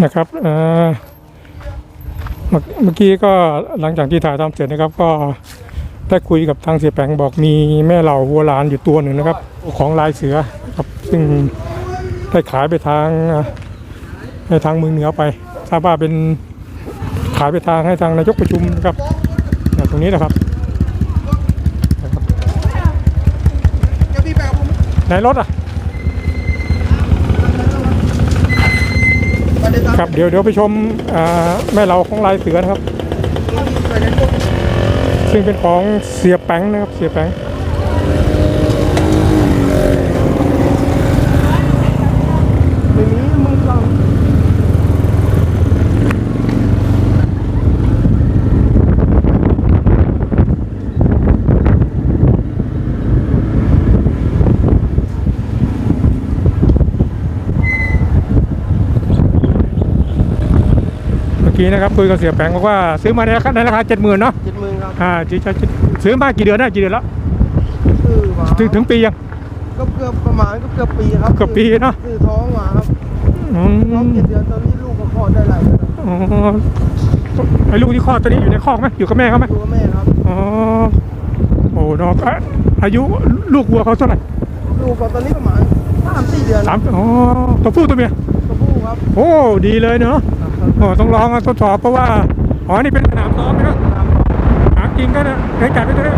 นะครับเอ่อเมื่อเมื่อกี้ก็หลังจากที่ถ่ายทำเสร็จนะครับ ก็ได้คุยกับทางเสียแปงบอกมีแม่เหล่าวัวหลานอยู่ตัวหนึ่งนะครับ ของลายเสือครับซึ่งได้ขายไปทางเอ่อในทางเมืองเหนือไปทราบว่าเป็นขายไปทางให้ทางนายกประชุมนะครับเนี่ยตรงนี้นะครับนะครับเดี๋ยวพี่ไปเอาผมในรถอะ ครับเดี๋ยวเดี๋ยวไปชมแม่เหล่าของลายเสือนะครับ ซึ่งเป็นของเสียแป้งนะครับเสียแป้ง ไม่มีมึงฟัง เมื่อ กี้นะครับคุยกับเสียแป้งบอกว่าซื้อมาในราคาในราคาเจ็ดหมื่นเนาะเจ็ดหมื่นครับอ่าจะจะจะซื้อมากี่เดือนได้กี่เดือนแล้วซื้อมาถึงถึงปียังก็เกือบประมาณก็เกือบปีครับเกือบปีเนอะซื้อท้องมาครับอืท้องมเจ็ดเดือนตอนนี้ลูกก็คลอดได้หลายเดือนแล้วอ๋อไอ้ลูกที่คลอดตัวนี้อยู่ในคอกไหมอยู่กับแม่เขาไหมดูว่าแม่ครับอ๋อโอ้เนาะอะอายุลูกวัวเขาเท่าไหร่ลูกก็ตอนนี้ประมาณสามสี่เดือนสามอ๋อตัวผู้ตัวเมียตัวผู้ครับโอ้ดีเลยเนาะ โอ้ต้องลองมาทดสอบเพราะว่าอ๋อนี่เป็นสนามซ้อมนะถามจริงก็นะได้จัดไปตัวนี้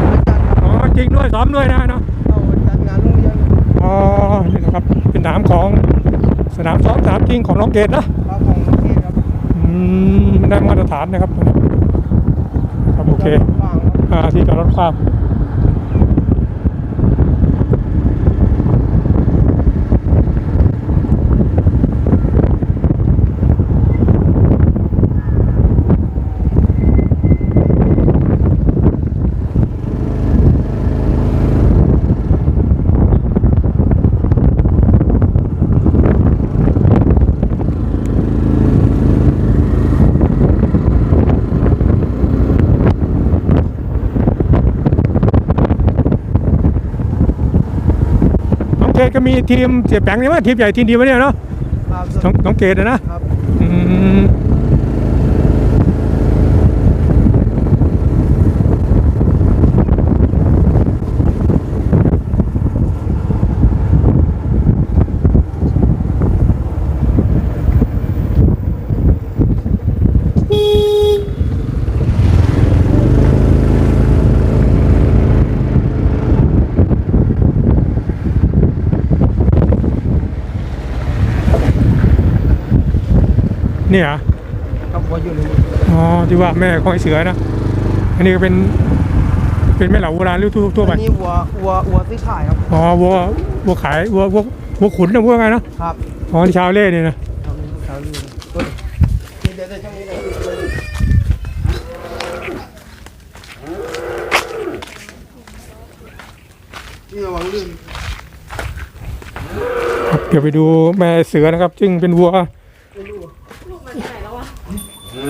อ๋อจริงด้วยซ้อมด้วยนะเนาะอาจัดงานโรงเรียนอ๋อนี่นะครับเป็นสนามของสนามซ้อมสนามจริงของน้องเกดนะของน้องเกดครับอืมได้มาตรฐานนะครับครับโอเคอ่าที่จอดรถความ เกดก็มีทีมเสียแปงนี่ว่าทีมใหญ่ทีมเดียวเนี่ยเนาะครับน้องน้องเกดอะนะ ครับ อืมเนี่ยเหรอครับวัวอยู่ในมืออ๋อที่ว่าแม่ของไอ้เสือนะอันนี้ก็เป็น เป็นแม่เหล่าโบราณหรือทั่วทั่วไปอันนี้วัววัววัวซื้อขายครับอ๋อวัววัวขายวัววัววัวขุนนะวัวไงเนาะครับอ๋อที่ชาวเล่เนี่ยนะเอาเลยลูกสาวอยู่เฮ้ยเดี๋ยวเดี๋ยวช่างนี้เลยนี่ระวังลื่นครับเดี๋ยวไปดูแม่เสือนะครับ ซึ่งเป็นวัว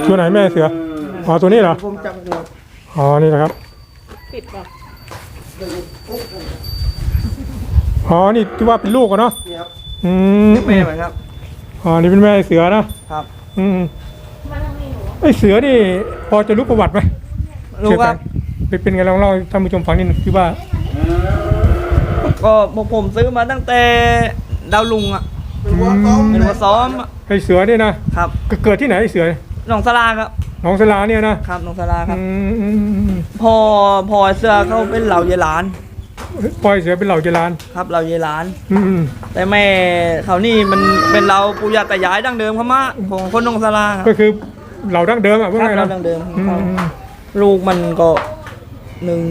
ตัวไหนแม่เสืออ๋อตัวนี้เหรอผมจับหัวอ๋อนี่นะครับปิดป่ะอ๋อนี่ที่ว่าเป็นลูกอะเนาะนี่ครับอืมแม่ไหมครับอ๋อนี่เป็นแม่เสือนะครับ อืมไอเสือนี่พอจะรู้ประวัติไหมรู้ครับเสือแปลงเป็นเป็นไงลองเล่าให้ท่านผู้ชมฟังนิดนึงที่ว่าก็พวกผมซื้อมาตั้งแต่ดาวลุงอะเป็นวัวซ้อมเป็นวัวซ้อมอะไอเสือนี่นะครับก็เกิดที่ไหนไอเสือ หนองสลาครับหนองสลาเนี่ยนะครับหนองสลาครับ อืมอืมอืมพอพอเสื้อเขาเป็นเหล่าเยหลาน ปล่อยเสือเป็นเหล่าเจรานครับเหล่าเยหลาน อืมอืมแต่แม่เขานี่มันเป็นเราปู่ย่าตายายดั้งเดิมเขามาของคนหนองสลาครับก็คือเหล่าดั้งเดิมอะว่าครับไงเรานะดั้งเดิมของอืมเขาอืมลูกมันก็หนึ่ง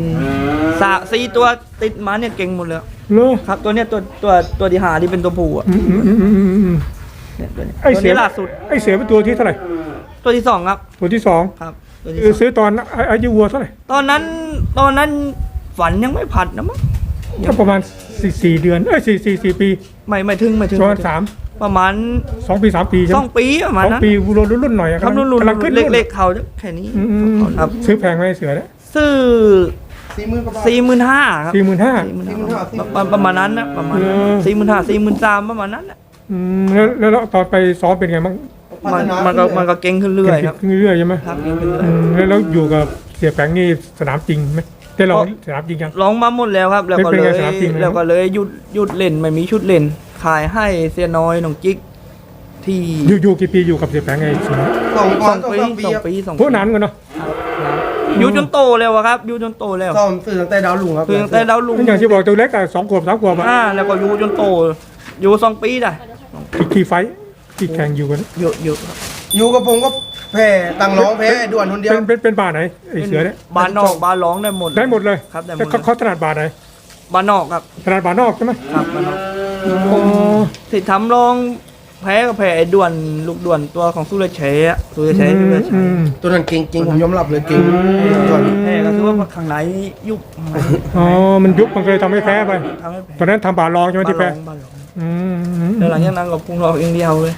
สามสี่ตัวติดมาเนี่ยเก่งหมดเลยเลอครับ ตัวเนี้ยตัวตัวตัวที่หาที่เป็นตัวผู้อะอืมอืมอืมอืมอืมเนี่ยตัวเนี้ยไอตัวเสือนี้ล่าสุดไอเสือเป็นตัวที่เท่าไหร่ ตัวที่สองครับตัวที่สองครับตัวที่คือสองซื้อตอนอาอายุวัวเท่าไหร่ตอนนั้นตอนนั้นฝันยังไม่ผัดนะมั้งก็ประมาณสี่สี่เดือนเอ้ยสี่สี่สี่ปีไม่ไม่ถึงไม่ถึงประมาณสามประมาณสองปีสามปีใช่สไหอมงปีประมาณสองนั้นปีรุ่นรุ่นรุ่นหน่อยอะครับรุ่นรุ่นกำลังขึ้นเล็กๆเขาจะแค่นี้อืมอืมครับซื้อแพงไหมไอ้เสือเนี่ยซื้อสี่หมื่นกว่าบาท สี่หมื่นห้าครับสี่หมื่นห้าสี่หมื่นสี่หมื่นห้าห้าประมาณนั้นนะประมาณนั้นเออ สี่หมื่นห้าสี่หมื่นสามประมาณนั้นน่ะอืมแล้วแล้วแล้วตอนไปซ้อมเป็นไงบ้างพั มันฒนามันก็มันก็เก่งขึ้นเรื่อยครับขึ้นเรื่อยๆใช่ไหมครับเก่งขึ้นเรื่อยอืมแล้วแล้วอยู่กับเสียแปงนี่สนามจริงไหมได้ลองสนามจริงยังร้องมาหมดแล้วครับ แล้วก็เป็นเลไงยสนามจริงไหมแล้วก็เลยหยุดหยุดเล่นไม่มีชุดเล่น ขายให้เสียน้อยน้องจิ๊กที่อยู่อยู่กี่ปีอยู่กับเสียแปงไงสิงห์สองสวัอนงสองปีสามปีสองครับปีสองพวกนั้นกันเนาะอยู่จนโตแล้วอะครับอยู่จนโตแล้วซ่อมสื่อตั้งแต่ดาวลุงครับคือตั้งแต่ดาวลุงอย่างที่บอกตัวเล็กอะสองขวบสามขวบอะอ่าแล้วก็อยู่จนโตอยู่สองปีได้กี่กี่ไฟ ท์ที่แข่งอยู่กันเยอะเยอะครับอยู่กับผมก็แพ้ตังร้องแพ้ไอ้ด่วนคนเดียว เป็นเป็นเป็นบาทไหนไอเสือเนี่ยบ้านนอกบ้านร้องได้หมดได้หมดเลยครับได้หมแล้วดเขาเขาถนัดบาทไหนบ้านนอกครับถนัดบาทนอกใช่ไหมครับบ้านนอกอ๋อที่ทำรองแพ้ก็แพ้ไอ้ด่วนลูกด่วนตัวของสุรชัยอะสุรชัยสุรชัอืยมตัวนั้นเก่งจริงผมยอมรับเลยเก่งด่วนแพ้ก็คือว่าข้างในยุบอ๋อมันยุบมันเคยทำให้แพ้ไปทำให้แพ้ตอนนั้นทำบาทรองใช่ไหมที่แพ้บ้านร้ องอืมแล้วหลังจากนั้นก็พุ่งรองเองเดียวเลย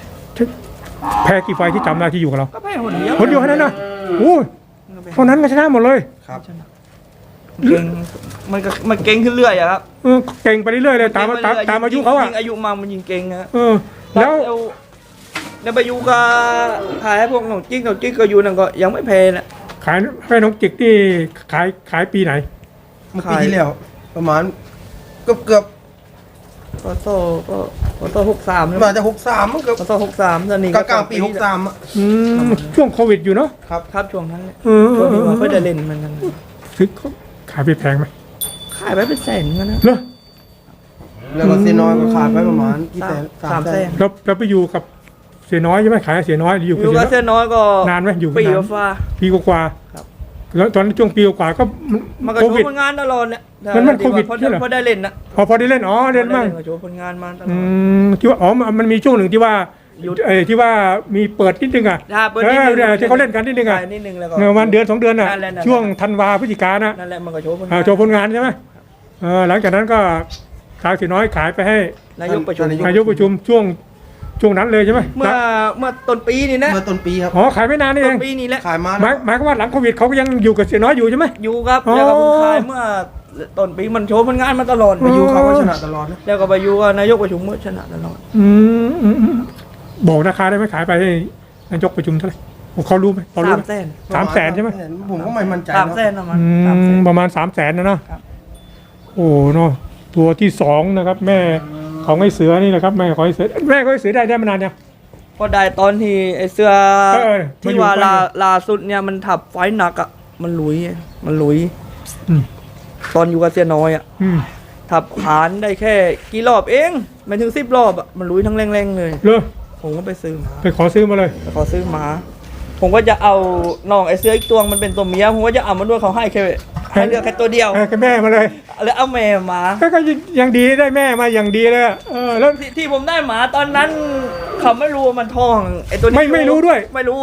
แพ้กี่ไฟท์ที่จำได้ที่อยู่กับเราก็แพ้คนเดียวคนเดียวแค่นั้นนะโอ้ยเท่านั้นก็ชนะหมดเลยครับเก่งมันก็มันเก่งขึ้นเรื่อยอะครับเออเก่งไปเรื่อยๆเลยตามตามตามอายุเขาอะยิ่งอายุมากมันยิ่งเก่งนะเออ แล้วแล้วไปอยู่กับขายให้พวกหนองจิ๊กหนองจิ๊กก็อยู่นั่นก็ยังไม่แพ้นะขายให้น้องจิกที่ขายขายปีไหนเมื่อปีที่แล้วประมาณเกือบเกือบ ก็โตก็ก็โตหกสามๆมาจะหกสามมั้งเกือบก็โตหกสามตอนนี้กลางๆปีหกสามอะอืมช่วงโควิดอยู่เนาะครับครับช่วงนั้นเนี่ยเออช่วงนี้มันก็จะเล่นเหมันกันซื้อเขาขายไปแพงไหมขายไปเป็นแสนเหมือนกันนะเหรอแล้วก็เซน้อยก็ขาดไปประมาณกี่สาแสมนสามแสนเราเราไปอยู่กับเสียน้อยใช่ไหมขายให้เสียน้อยหรืออยู่อกับยู่เสียกับน้อยเส้นน้อยก็นานไหมอยู่ปีนานกว่าปีกว่าๆครับ แล้วตอนนั้นช่วงปีกว่าๆก็มันก็โคโชวิดว์ผลงานตลอดเนี่ยมันมันโควิดเพราะใช่เหรอ เพราะได้เล่นนะพอพอได้เล่นอ๋อเล่นบ้างก็โชว์ผลงานมาตลออืด มที่ว่าอ๋อมันมันมีช่วงหนึ่งที่ว่าหยุด เออที่ว่ามีเปิดนิดนึงอะอ่าเปิดเอนิดอนึงเนี่ยที่เขาเล่นกันนิดนึงอะใช่นิดนึงแล้วก็เมื่อวันเดือนสองเดือนอะนั่นแหละนั่นแหละ ช่วงธันวาพฤศจิกานะ นั่นแหละมันก็โชว์ผลงาอ่านโชว์ผลงานใช่ไหมเออหลังจากนั้นก็ขายเสียน้อยขายไปให้นายกประชุม นายกประชุมช่วง ช่วงนั้นเลยใช่ไหมเมื่อเมื่อต้นปีนี่นะเมื่อต้นปีครับอ๋อขายไม่นานนี่เอต้นงปีนี่แหละขายมาหมายหมายความว่าหลังโควิดเขาก็ยังอยู่กับเสียน้อยอยู่ใช่ไหม อยู่ครับอ๋อแล้วก็เพิ่งขายเมื่อต้นปีมันโชว์ผลงานมาตลอดไปอยู่เขาก็ชนะตลอดนะแล้วก็ไปอยู่กับนายกประชุมเมื่อชนะตลอดอืมอืมอืมบอกราคาได้ไหมขายไปให้นายกประชุมเท่าไหร่เขารู้ไหมพอรู้สามไหม แสนสามแสนใช่ไหม ผมก็ไม่มั่นใจสามนะแสนประมาณอืสามแสนมประมาณสามแสนนะเนาะครับ โอ้เนาะตัวที่สองนะครับ แม่ ของไอ้เสือนี่นะครับแม่ของไอ้เสือแม่ของไอ้เสือได้ได้มานานยังพอได้ตอนที่ไอเสื้อเออที่มาอยู่ว่าบ้านลาล่าสุดเนี่ยมันถับไฟหนักอะมันหลุยมันหลุย อืมตอนอยู่กับเสียน้อยอะอืมถับขานได้แค่กี่รอบเองไม่ถึงสิบรอบอะมันหลุยทั้งแรงๆเลย เลยผมก็ไปซื้อมาไปขอซื้อมาเลย ไปขอซื้อมา ผมก็จะเอาน้องไอเสื้ออีกตัวมันเป็นตัวเมียผมก็จะเอามาด้วยเขาให้แค่ ให้เลือกแค่ตัวเดียวให้กับแม่มาเลยแล้วเอาแม่มา ก็ก็ยังดีได้แม่มาอย่างดีเลยอะเออแล้วที่ที่ผมได้หมาตอนนั้นเขาไม่รู้ว่ามันท้องไอตัวนี้ไม่ไม่รู้ด้วยไม่รู้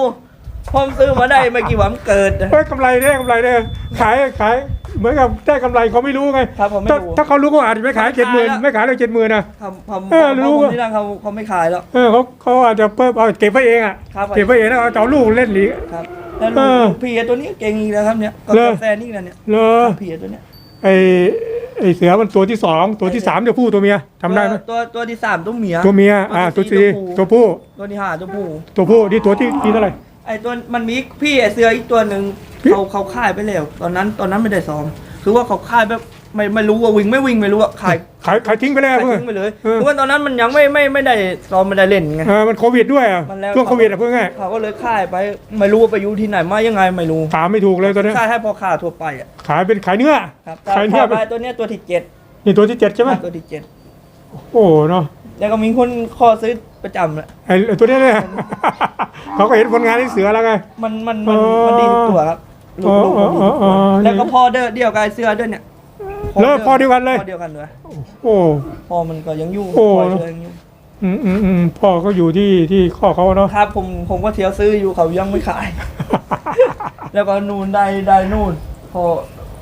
ผมซื้อมาได้ไม่กี่วันมันเกิดเฮ้ยกำไรได้กำไรได้ขายขายเหมือนกับได้กำไรเขาไม่รู้ไงครับผมไม่ถ้ารู้ ถ้าเขารู้ก็อาจจะไม่ขายไม่เจ็ดหมื่นขายแล้วไม่ขายเลยเจ็ดหมื่นนะ ทำทำเออรู้ ผมที่นั่นเขาเขาไม่ขายแล้ว เออเขาเขาอาจจะเพิ่มเอาเก็บไว้เองอะครับ เก็บไว้เองแล้วเอาเอาลูกเล่นหนี ครับ แล้วเอลูอกพี่ไอ้ตัวนี้เก่งอีกแล้วครับเนี่ยก็เหรอกาแฟนี่นะเนี่ยเลอพี่ไอ้ตัวเนี้ยไอไอเสือมันตัวที่สองตัวที่สามเดี๋ยวผู้ตัวเมียทำได้ไหมตัวตัวที่สามตัวเมียตัวเมียอ่าตัวสี่ตัวผู้ตัวที่ห้าตัวผู้ตัวผู้ที่ตัวที่ที่เท่าไหร่ ไอ้ตัวมันมีพี่ไอ้เสืออีกตัวหนึ่งพี่ เขาเขาขายไปแล้ว ตอนนั้นตอนนั้นไม่ได้ซ้อมคือว่าเขาขายแบบ ไม่ไม่รู้ว่าวิ่งไม่วิ่งไม่รู้ว่าขายขายขายทิ้งไปแล้วขายเพื่อน ทิ้งไปเลยเออ เพราะว่าตอนนั้นมันยังไม่ไม่ไม่ได้ซ้อมไม่ได้เล่นไง เออมันโควิดด้วยอะมันแล้ว ช่วงโควิดอะเพื่อนไงเขาก็เลยขายไปไม่รู้ว่าไปอยู่ที่ไหนมายังไงไม่รู้ถามไม่ถูกเลยตัวเนี้ยขายให้พอขาทั่วไปอะขายเป็นขายเนื้อครับขายแต่เนื้อพอไปตัวเนี้ยตัวที่เจ็ดนี่ตัวที่เจ็ดใช่ไหมตัวที่เจ็ดโอ้เนาะแล้วก็มีคนขอซื้อประจำแหละไอไอ้ตัวเนี้ยเนี่ย เขาก็เห็นผลงานที่เสือแล้วไง มันมันมันอ๋อมันดีทุกตัวครับลูอ๋อกลูกมันดีทุกอ๋ตัอวอ๋อ แล้วก็พอเดอเดียวกับไอ้เสื้อด้วยเนี่ย แล้วพอเดียวกันเลยพอเดียวกันเลยโอ้พอมันก็ยังอยู่โอ้พอเสื้อยังอยู่อืมอืมอืมพ่อก็อยู่ที่ที่ข้อเขาเนาะ ครับผมผมก็เที่ยวซื้ออยู่เขายังไม่ขาย แล้วก็นูนได้ได้นู่นพอ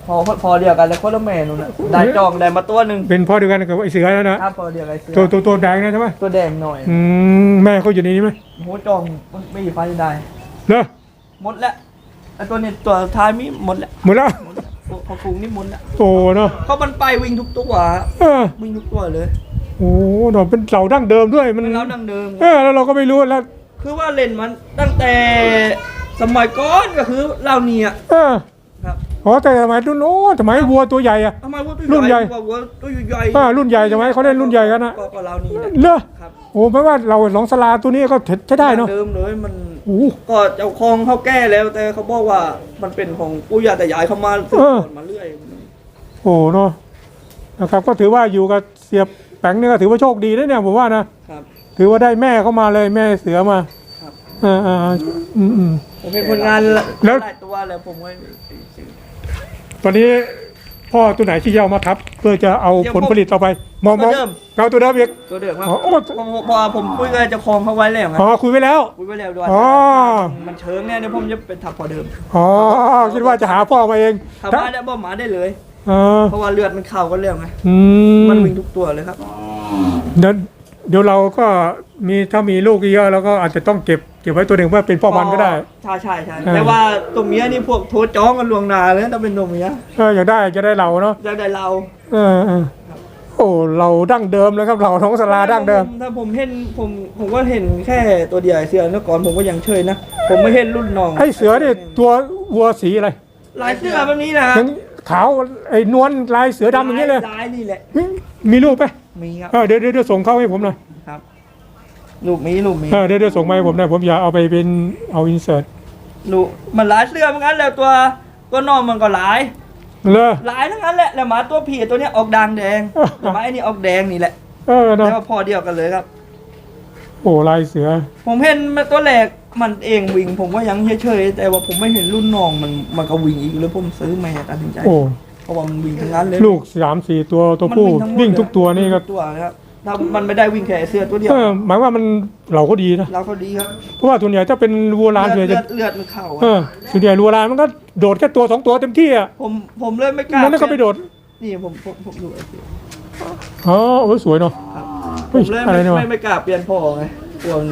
พอพอเดียวกันแล้วคนละแม่นู่นน่ะได้จองได้มาตัวหนึ่งเป็นพ่อเดียวกันกับไอเสือแล้วนะ ครับพอเดียวกับไอ้เสื้อตัวตัวตัวแดงนะใช่ไหมตัวแดงหน่อยอืมแม่เขาอยู่ในนี้ไหมโหจองมันไม่มีไฟได้เนอะหมดแล้วไอ้ตัวนี้ตัวท้ายมีหมดแล้วหมดแล้ว หมดแล้วตัวพอฟูงนี่หมดแล้วโอ้เนาะเขามันไปวิ่งทุกตัวเออวิ่งทุกตัวเลยโอ้เนาะเป็นเสาดั้งเดิมด้วยมันเป็นเล้าดังเดิม เออแล้วเราก็ไม่รู้แล้วคือว่าเล่นมันตั้งแต่สมัยก่อนก็คือเราเนี่ยเออครับอ๋อแต่สมัยรุ่นโน้นสมัยวัวตัวใหญ่อะ ทำไมว่าตัวรุ่นใหญ่กว่าวัวตัวใหญ่อ่ารุ่นใหญ่ใช่ไหมเขาเล่นรุ่นใหญ่กันนะก็ก็เรานี่แหละเลอะครับ โอ้แปลว่าเราหลองสลาตัวนี้ก็ใช้ได้เนาะเดิมเลยมันโอ้ ก็เจ้าของเขาแก้แล้วแต่เขาบอกว่ามันเป็นของปู่ย่าแต่ยายเขามาสืบทอดมาเรื่อยโหเนาะนะครับ ก็ถือว่าอยู่กับเสียบแปงเนี่ยก็ถือว่าโชคดีนะเนี่ยผมว่านะครับ ถือว่าได้แม่เข้ามาเลยแม่เสือมาครับ อ่าอ่าอืมอืม ผมเป็นคนงานแล้ว หลายตัวแล้วผมก็ ตอนนี้ พ่อตัวไหนที่จะเอามาทับ เพื่อจะเอาผลผลิตต่อไป มองมองเอาตัวเดิมอีก ตัวเดิมครับอ๋อโอ้ ผมพอผมคุยกับเจ้าของเขาไว้แล้วไงอ๋อคุยไว้แล้ว คุยไว้แล้วด้วยอ๋อ มันเชิงเนี่ยเดี๋ยวผมจะเป็นทับพอเดิมอ๋อคิดว่าจะหาพ่อมาเองทำมาได้บ่มาได้เลย เออเพราะว่าเลือดมันเข้ากันเร็วไงอืมมันวิ่งทุกตัวเลยครับ เดี๋ยวเดี๋ยวเราก็มีถ้ามีลูกเยอะแล้วก็อาจจะต้องเก็บ เก็บไว้ตัวหนึ่งเพื่อเป็นพ่อพันธุ์ก็ได้ ใช่ใช่ใช่เออ แต่ว่าตัวเมียนี่พวกโทรจ้องกันลวงหนาเลยถ้าเป็นตัวเมียเอออยากได้จะได้เราเนาะอยากได้เราเออเออโอ้เราดั้งเดิมเลยครับเราท้องสลาดั้งเดิม ถ้าผมเห็นผมผมก็เห็นแค่ตัวเดียวไอ้เสือเมื่อก่อนผมก็ยังเชยนะ ผมไม่เห็นรุ่นน้องไอ้เสือเนี่ยตัววัวสีอะไรลายเสือแบบนี้นะยังขาวไอ้นวลลายเสือดำอย่างนี้เลยลายนี่แหละมีรูปไหมมีครับ เออเดี๋ยวเดี๋ยวเดี๋ยวส่งเข้าให้ผมหน่อยค รับลูกมีลูกมีเออเดี๋ยวเดี๋ยวส่งมาให้ผมหน่อยผมอยากเอาไปเป็นเอาอินเสิร์ตลูกมันหลายเสือเหมือนกันแหล้วตัวตัวน้องมันก็หลาย เลยหลายทั้งนั้นแหละแล้วหมาตัวผีตัวเนี้ยออกด่างแดง แต่หมาไอ้นี่ออกแดงนี่แหละเออเนาะแต่ว่าพอเดียวกันเลยครับ โอ้ลายเสือ ผมเห็นมันตัวแรกมันเองวิ่ง ผมก็ยังเฉยๆแต่ว่าผมไม่เห็นรุ่นน้องมันมันก็วิ่งอีกเลยผมซื้อแม่ตัดสินใจโอ้เพราะว่ามันวิ่งทั้งนั้นเลยลูกสามสี่ตัวตัวผู้มันทั้หมดวิ่งทุกตัวนี่ก็วิ่งทุตัวนะครับ ถ้ามันไม่ได้วิ่งแค่เสื้อตัวเดียวเออหมายว่ามันเราก็ดีนะเราก็ดีครับเพราะว่าส่วนใหญ่ถ้าเป็นวัวลานส่วนใหญ่เลืจะอดเลือดมันเข้าอะเออส่วนใหญ่วัวลานมันก็โดดแค่ตัวสองตัวเต็มที่อะผมผมเลยไม่กล้ามันก็ไปโดดนี่ผมผมผมดูไอ้เสืออ๋อโอ้ยสวยเนาะ ครับผเฮ้ยมเลยอะไรไม่เนี่ยไม่ไม่กล้าเปลี่ยนพ่อไงกลัวมัน